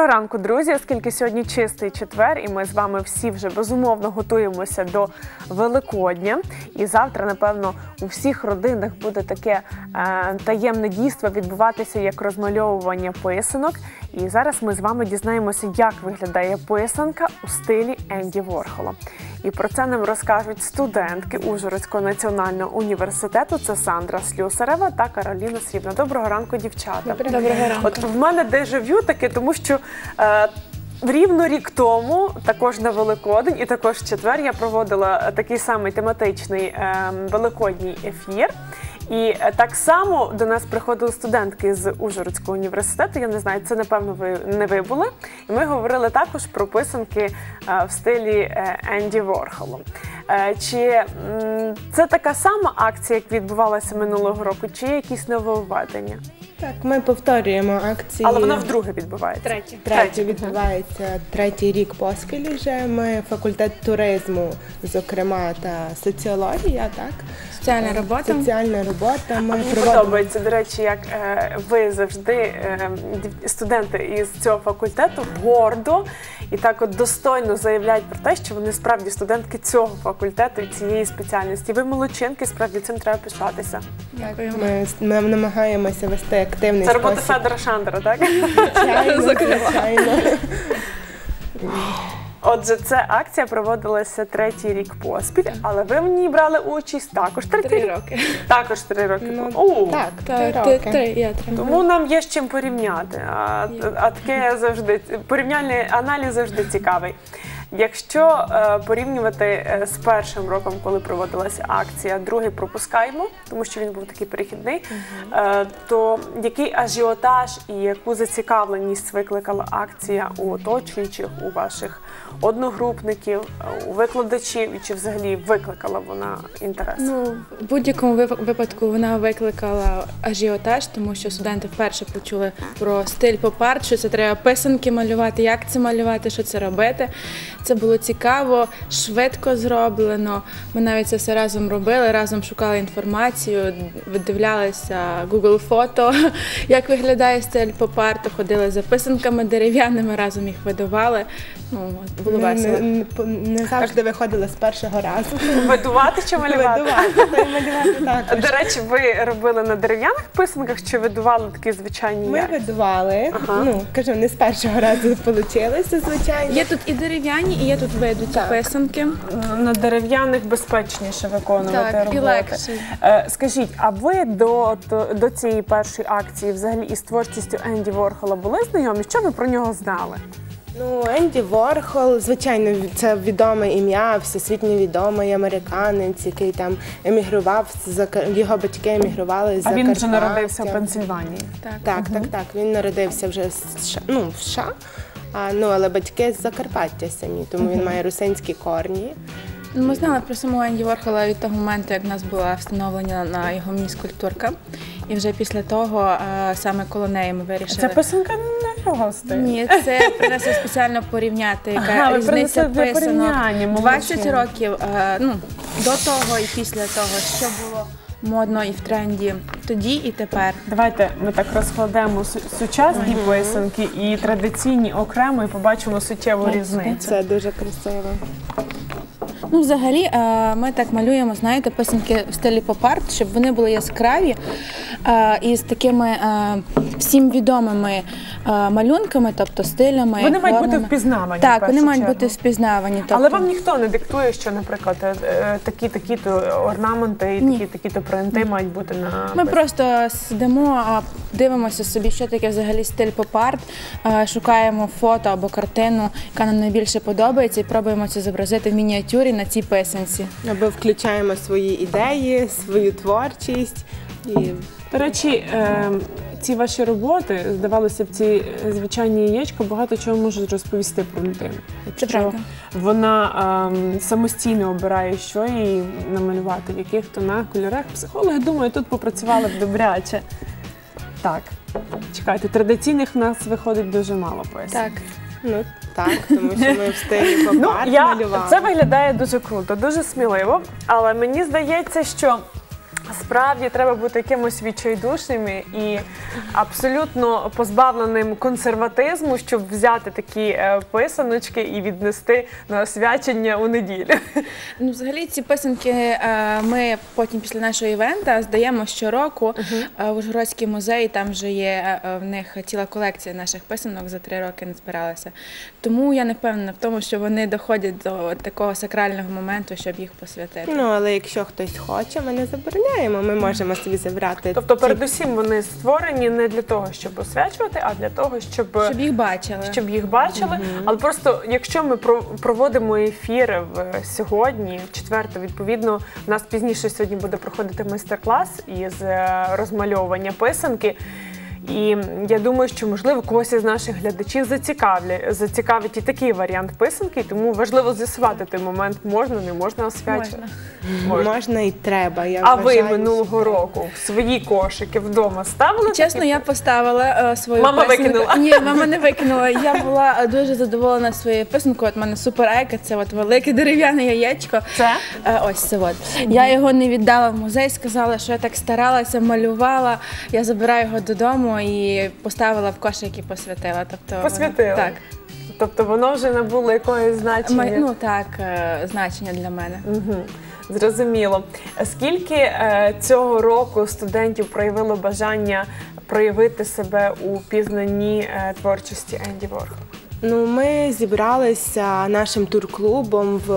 Доброго ранку, друзі. Оскільки сьогодні чистий четвер, і ми з вами всі вже безумовно готуємося до Великодня. І завтра, напевно, у всіх родинах буде таке е, таємне дійство відбуватися як розмальовування писанок. І зараз ми з вами дізнаємося, як виглядає писанка у стилі Енді Ворхола. І про це нам розкажуть студентки Ужгородського національного університету. Це Сандра Слюсарева та Кароліна Срібна. Доброго ранку, дівчата. Доброго ранку. От в мене дежавю таке, тому що. Е, Рівно рік тому, також на Великодень, і також в четвер я проводила такий самий тематичний е, великодній ефір. І е, так само до нас приходили студентки з Ужгородського університету. Я не знаю, це напевно ви не ви були. І ми говорили також про писанки е, в стилі е, Енді Ворхолу. Чи це така сама акція, як відбувалася минулого року, чи є якісь нововведення? Так, ми повторюємо акції. Але вона вдруге відбувається. Третє. Третє відбувається третій рік поспіль. Вже ми факультет туризму, зокрема, та соціологія, так Соціальна робота. соціальна робота. Ми Мені проводимо подобається, до речі, як е, ви завжди, е, студенти із цього факультету, гордо і так от достойно заявляють про те, що вони справді студентки цього факультету і цієї спеціальності. Ви молодчинки, справді цим треба пишатися. Дякую. Ми, ми намагаємося вести активний Це робота спосіб. Федора Шандера, так? Звичайно, звичайно. Отже, ця акція проводилася третій рік поспіль, але ви в ній брали участь також третій Три рік. роки. Також три роки. Ну, О, Так, Та, три ти- роки. три, я три. Тому нам є з чим порівняти. А, а таке завжди порівняльний аналіз завжди цікавий. Якщо е, порівнювати е, з першим роком, коли проводилася акція, другий пропускаємо, тому що він був такий перехідний, е, то який ажіотаж і яку зацікавленість викликала акція у оточуючих, у ваших одногрупників, у викладачів, і чи взагалі викликала вона інтерес? Ну, в будь-якому випадку вона викликала ажіотаж, тому що студенти вперше почули про стиль поп-арт, що це треба писанки малювати, як це малювати, що це робити. Це було цікаво, швидко зроблено. Ми навіть це все разом робили, разом шукали інформацію, видивлялися Google фото, як виглядає стиль поп-арту, ходили за писанками дерев'яними, разом їх видавали. Ну, було Не, весело. не, не, не завжди виходило з першого разу. Видувати чи малювати? Видувати, та й малювати також. До речі, ви робили на дерев'яних писанках чи видували такі звичайні Ми видували, Ага. ну кажу, не з першого разу вийшло, звичайно. Є тут і дерев'яні, і є тут видуті Так. писанки. На дерев'яних безпечніше виконувати Так, і роботи. легше. Е, Скажіть, а ви до, до, до цієї першої акції взагалі із творчістю Енді Ворхола були знайомі? Що ви про нього знали? Ну, Енді Ворхол, звичайно, це відоме ім'я, всесвітньо відомий американець, який там емігрував за його батьки емігрували з А він вже народився в Пенсильванії. Так. Так, так, так. Він народився вже в США, ну, в США, а, ну, але батьки з Закарпаття самі, тому він має русинські корні. Ну, Ми знали про самого Енді Ворхола від того моменту, як в нас була встановлена на його мені скульптурка. І вже після того, е, саме коло неї ми вирішили. Це писанка не його стиль. Ні, це принесли спеціально порівняти, яка Ага, ви різниця принесли для писанок. порівняння, 20 молодці. років е, ну, до того і після того, що було модно і в тренді тоді і тепер. Давайте ми так розкладемо су- сучасні писанки і традиційні окремо і побачимо суттєву різницю. Це дуже красиво. Ну, взагалі, е, ми так малюємо, знаєте, писанки в стилі поп-арт, щоб вони були яскраві е, і з такими е, всім відомими е, малюнками, тобто стилями. Вони мають бути впізнавані. Так, вони мають чергу. бути впізнавані. Тобто, Але вам ніхто не диктує, що, наприклад, е, е, такі такі то орнаменти і такі такі то принти мають бути на Ми просто сидимо, дивимося собі, що таке взагалі стиль поп-арт, шукаємо фото або картину, яка нам найбільше подобається, і пробуємо це зобразити в мініатюрі на цій писанці. Або включаємо свої ідеї, свою творчість. І До речі, е, ці ваші роботи, здавалося б, ці звичайні яєчка багато чого можуть розповісти про людину. Якщо правда. вона ем, самостійно обирає, що їй намалювати, в яких тонах, кольорах. Психологи, думаю, тут попрацювали б добряче. Так, чекайте, традиційних в нас виходить дуже мало писань. Так. ну так, тому що ми в стилі Ну, я, малювали. це виглядає дуже круто, дуже сміливо, але мені здається, що Справді треба бути якимось відчайдушними і абсолютно позбавленим консерватизму, щоб взяти такі е, писаночки і віднести на освячення у неділю. Ну, взагалі, ці писанки е, ми потім після нашого івента здаємо щороку е, в Ужгородський музей. Там вже є е, в них ціла колекція наших писанок за три роки не збиралася. Тому я не впевнена в тому, що вони доходять до такого сакрального моменту, щоб їх посвятити. Ну, але якщо хтось хоче, ми не забороняємо, ми можемо собі забрати. Тобто, ці- передусім, вони створені не для того, щоб освячувати, а для того, щоб, Щоб їх бачили. щоб їх бачили. Але просто якщо ми про- проводимо ефіри в сьогодні, в четверте, відповідно, у нас пізніше сьогодні буде проходити майстер-клас із е, розмальовування писанки. І я думаю, що можливо когось із наших глядачів зацікавлять зацікавить і такий варіант писанки, тому важливо з'ясувати той момент, можна, не можна освячувати. Можна. можна. і треба. Я А ви вважаю, минулого року в свої кошики вдома ставили? Чесно, такі я поставила е, свою Мама писанку. викинула. Ні, мама не викинула. Я була е, дуже задоволена своєю писанкою. От мене суперайка, це от велике дерев'яне яєчко. Це? Е, Ось це от. Я його не віддала в музей, сказала, що я так старалася, малювала. Я забираю його додому і поставила в кошик і посвятила. Тобто Посвятила? Так. Тобто воно вже набуло якогось значення. Ми- Ну так, е, значення для мене. Угу. Зрозуміло. Скільки е, цього року студентів проявило бажання проявити себе у пізнанні е, творчості Енді Ворхол? Ну, ми зібралися нашим турклубом в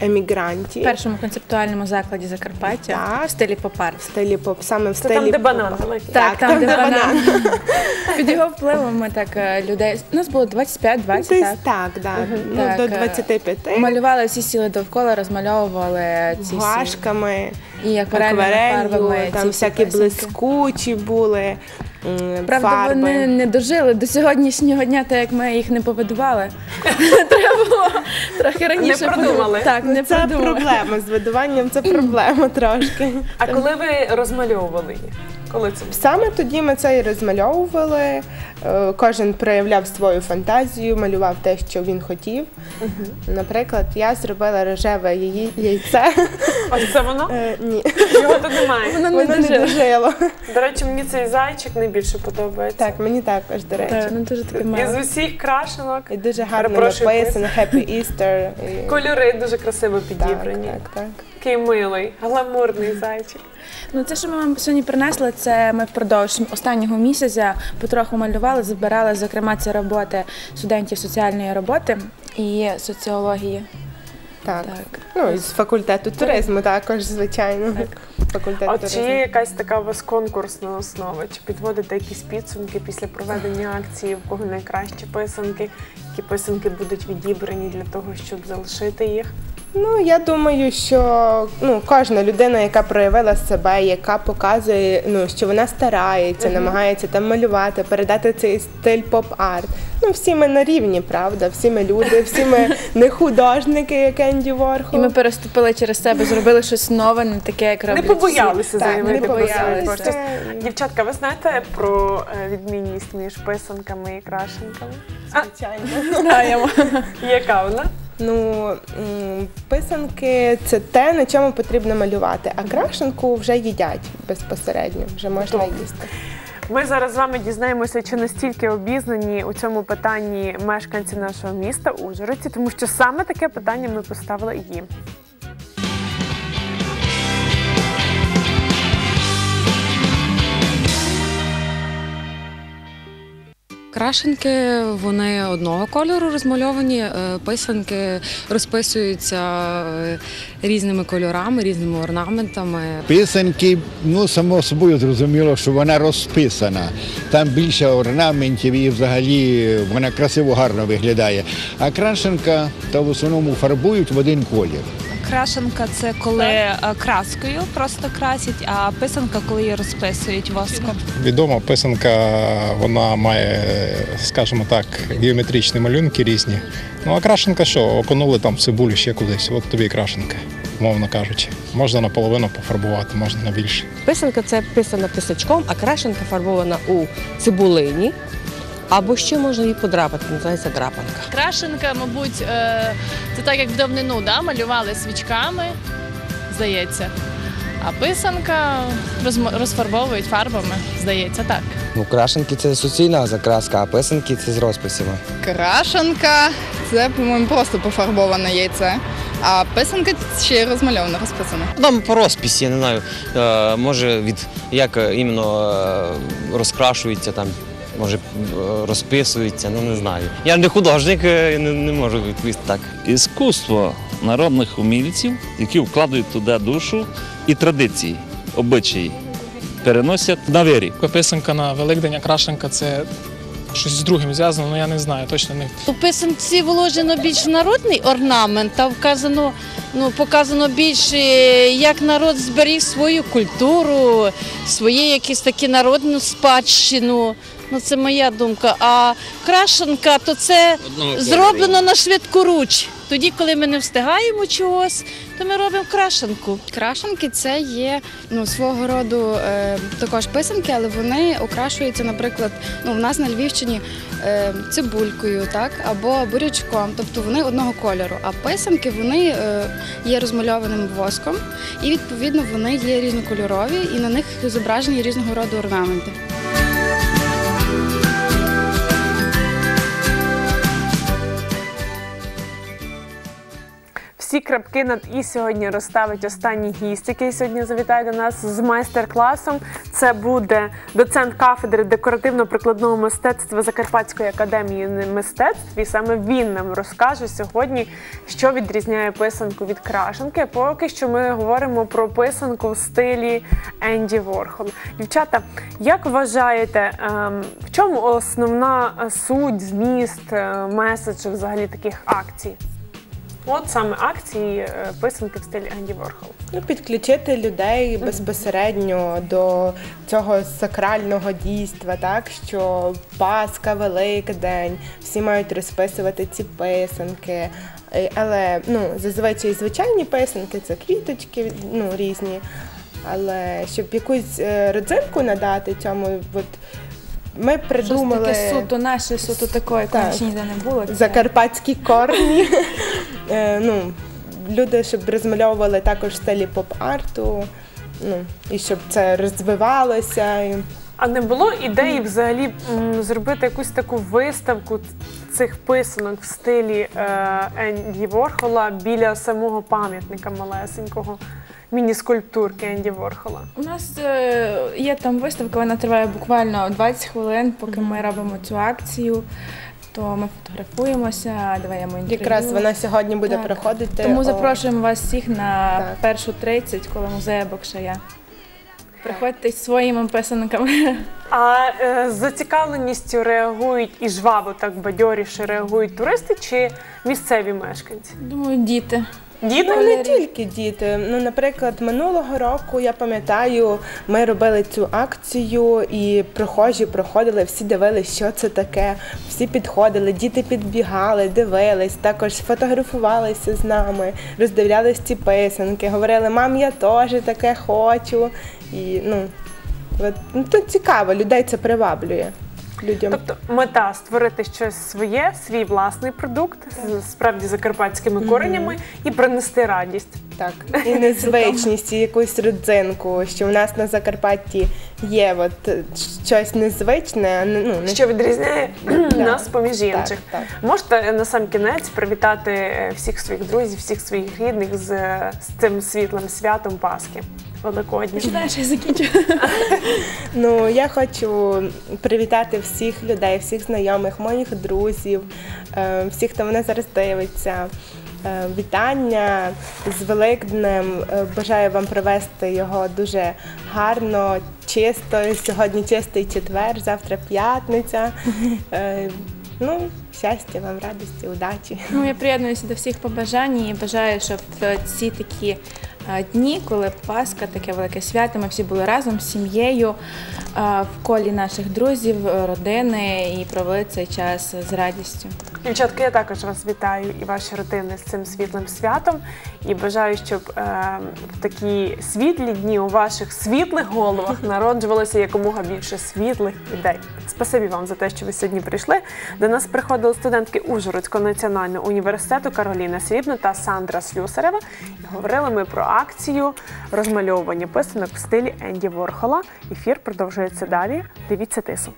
емігранті. В першому концептуальному закладі Закарпаття Так. в стилі поп-арт. В стилі поп, саме в Це стилі там, де банан великий. Так, Так, там, де де банан. Під його впливом ми так е, людей. У нас було 25-20, Десь так. так, да. ну, Так, до е, 25. Малювали, всі сіли довкола, розмальовували ці всі. Гуашками, І акварельними акварелью, фарбами. там всякі блискучі були. Правда, фарби. вони не дожили до сьогоднішнього дня, так як ми їх не повидували. Треба було трохи раніше Не продумали. Так, не це продумали. проблема з видуванням, це проблема трошки. А коли ви розмальовували їх? Коли це було? Саме тоді ми це і розмальовували. Е, Кожен проявляв свою фантазію, малював те, що він хотів. Наприклад, я зробила рожеве її яйце. Ось це воно? Е, Ні, Його тут немає. Воно не дожило. До речі, мені цей зайчик найбільше подобається. Так, мені також, до речі. Так, дуже таке Із мало. усіх крашенок І дуже гарно Перепрошую, написано Happy Easter. І... кольори дуже красиво Так, підібрані. так, так. Такий милий, гламурний зайчик. Ну, це, що ми вам сьогодні принесли, це ми впродовж останнього місяця потроху малювали, збирали, зокрема, це роботи студентів соціальної роботи і соціології. Так. Так. Ну, і з факультету туризму також, звичайно. Факультет От чи є якась така у вас конкурсна основа? Чи підводите якісь підсумки після проведення акції, в кого найкращі писанки? Які писанки будуть відібрані для того, щоб залишити їх? Ну, я думаю, що ну, кожна людина, яка проявила себе, яка показує, ну, що вона старається, намагається там малювати, передати цей стиль поп-арт. Ну, всі ми на рівні, правда? Всі ми люди, всі ми не художники, як Енді І Ворхол. ми переступили через себе, зробили щось нове, не таке, як Не роблять побоялися Так, заявити не про свою побоялися. творчість. Дівчатка, ви знаєте про е, відмінність між писанками і крашенками? Звичайно. всі. Знаємо. яка вона? Ну, писанки це те, на чому потрібно малювати, а крашенку вже їдять безпосередньо, вже можна Добре. їсти. Ми зараз з вами дізнаємося, чи настільки обізнані у цьому питанні мешканці нашого міста Ужгородці, тому що саме таке питання ми поставили їм. Крашенки вони одного кольору розмальовані, е, писанки розписуються е, різними кольорами, різними орнаментами. Писанки, ну само собою зрозуміло, що вона розписана. Там більше орнаментів і взагалі вона красиво гарно виглядає. А крашенка то в основному фарбують в один колір. Крашенка це коли е, краскою просто красять, а писанка, коли її розписують воском. Відома писанка, вона має, скажімо так, геометричні малюнки різні. Ну а крашенка що, окунули там цибулю ще кудись, от тобі і крашенка, мовно кажучи. Можна наполовину пофарбувати, можна на більше. Писанка це писана писачком, а крашенка фарбована у цибулині. Або ще можна її подрапати, називається драпанка. Крашенка, мабуть, е, це так як в давнину да, малювали свічками, здається. А писанка розфарбовують фарбами, здається, так. Ну, крашенки це суцільна закраска, а писанки це з розписами. Крашенка це, по-моєму, просто пофарбоване яйце. А писанка ще й розмальована, розписана. Там по розписі, я не знаю. Е, може від як е, іменно розкрашується там, може е, розписується, ну не знаю. Я не художник, е, не, не можу відповісти так. іскусство народних умільців, які вкладають туди душу і традиції, обичаї, переносять на вирі. Писанка на Великдень, крашенка це щось з другим зв'язано, але я не знаю, точно не У писанці вложено більш народний орнамент, а вказано, ну, показано більше, як народ зберіг свою культуру, своє якісь такі народну спадщину. Ну, це моя думка. А крашенка, то це Одного зроблено кольору. на швидкоруч. Тоді, коли ми не встигаємо чогось, то ми робимо крашенку. Крашенки це є ну, свого роду е, також писанки, але вони окрашуються, наприклад, ну, в нас на Львівщині е, цибулькою, так, або бурячком, тобто вони одного кольору. А писанки вони е, є розмальованим воском, і відповідно вони є різнокольорові, і на них зображені різного роду орнаменти. Bye. Всі крапки над і сьогодні розставить останній гість, який сьогодні завітає до нас з майстер-класом. Це буде доцент кафедри декоративно-прикладного мистецтва Закарпатської академії мистецтв. І саме він нам розкаже сьогодні, що відрізняє писанку від крашенки. Поки що ми говоримо про писанку в стилі Енді Ворхол. Дівчата, як вважаєте, ем, в чому основна суть, зміст, е, меседж взагалі таких акцій? От саме акції е, писанки в стилі Енді Ворхол. Ну, підключити людей безпосередньо до цього сакрального дійства, так що Пасха, Великдень, всі мають розписувати ці писанки. Е, Але ну, зазвичай звичайні писанки це квіточки ну, різні. Але щоб якусь е, родзинку надати цьому, от ми придумали Щось таке суто наше, суто такої, Так. ніде не було. Це- закарпатські корні. Е, ну, люди, щоб розмальовували також в стилі поп-арту, ну, і щоб це розвивалося. І... А не було ідеї взагалі м, зробити якусь таку виставку цих писанок в стилі е, Енді Ворхола біля самого пам'ятника малесенького міні-скульптурки Енді Ворхола? У нас е, є там виставка, вона триває буквально 20 хвилин, поки ми робимо цю акцію. То ми фотографуємося, даємо інтерв'ю. Якраз вона сьогодні буде Так. приходити. Тому о- запрошуємо вас всіх на Так. першу 30 коло музею Бокшая. Приходьте зі своїми писанками. А е, з зацікавленістю реагують і жваво так бадьоріше реагують туристи чи місцеві мешканці? Думаю, діти. Діти? Ну, не тільки діти. Ну, наприклад, минулого року я пам'ятаю, ми робили цю акцію, і прохожі проходили, всі дивилися, що це таке. Всі підходили, діти підбігали, дивились, також фотографувалися з нами, роздивлялись ці писанки, говорили, мам, я теж таке хочу. І ну, от, ну то цікаво, людей це приваблює. Людям. Тобто мета створити щось своє, свій власний продукт з справді закарпатськими коренями і принести радість. Так, і незвичність, і якусь родзинку, що в нас на Закарпатті є от щось незвичне, ну, не Що відрізняє нас поміж Так, інших. так. Можете на сам кінець привітати е, всіх своїх друзів, всіх своїх рідних з, е, з цим світлим святом Пасхи Великодні. Починаєш, я закінчу. Ну, я хочу привітати всіх людей, всіх знайомих, моїх друзів, е, всіх, хто мене зараз дивиться. Е, Вітання з Великднем. Е, Бажаю вам провести його дуже гарно, чисто. Сьогодні чистий четвер, завтра п'ятниця. Ну, щастя вам, радості, удачі. Ну, я приєднуюся до всіх побажань і бажаю, щоб ці такі дні, коли Пасха, таке велике свято, ми всі були разом з сім'єю в колі наших друзів, родини і провели цей час з радістю. Дівчатки, я також вас вітаю і ваші родини з цим світлим святом. І бажаю, щоб е, в такі світлі дні у ваших світлих головах народжувалося якомога більше світлих ідей. Спасибі вам за те, що ви сьогодні прийшли. До нас приходили студентки Ужгородського національного університету Кароліна Срібна та Сандра Слюсарева. І говорили ми про акцію розмальовування писанок в стилі Енді Ворхола. Ефір продовжується далі. Дивіться тису.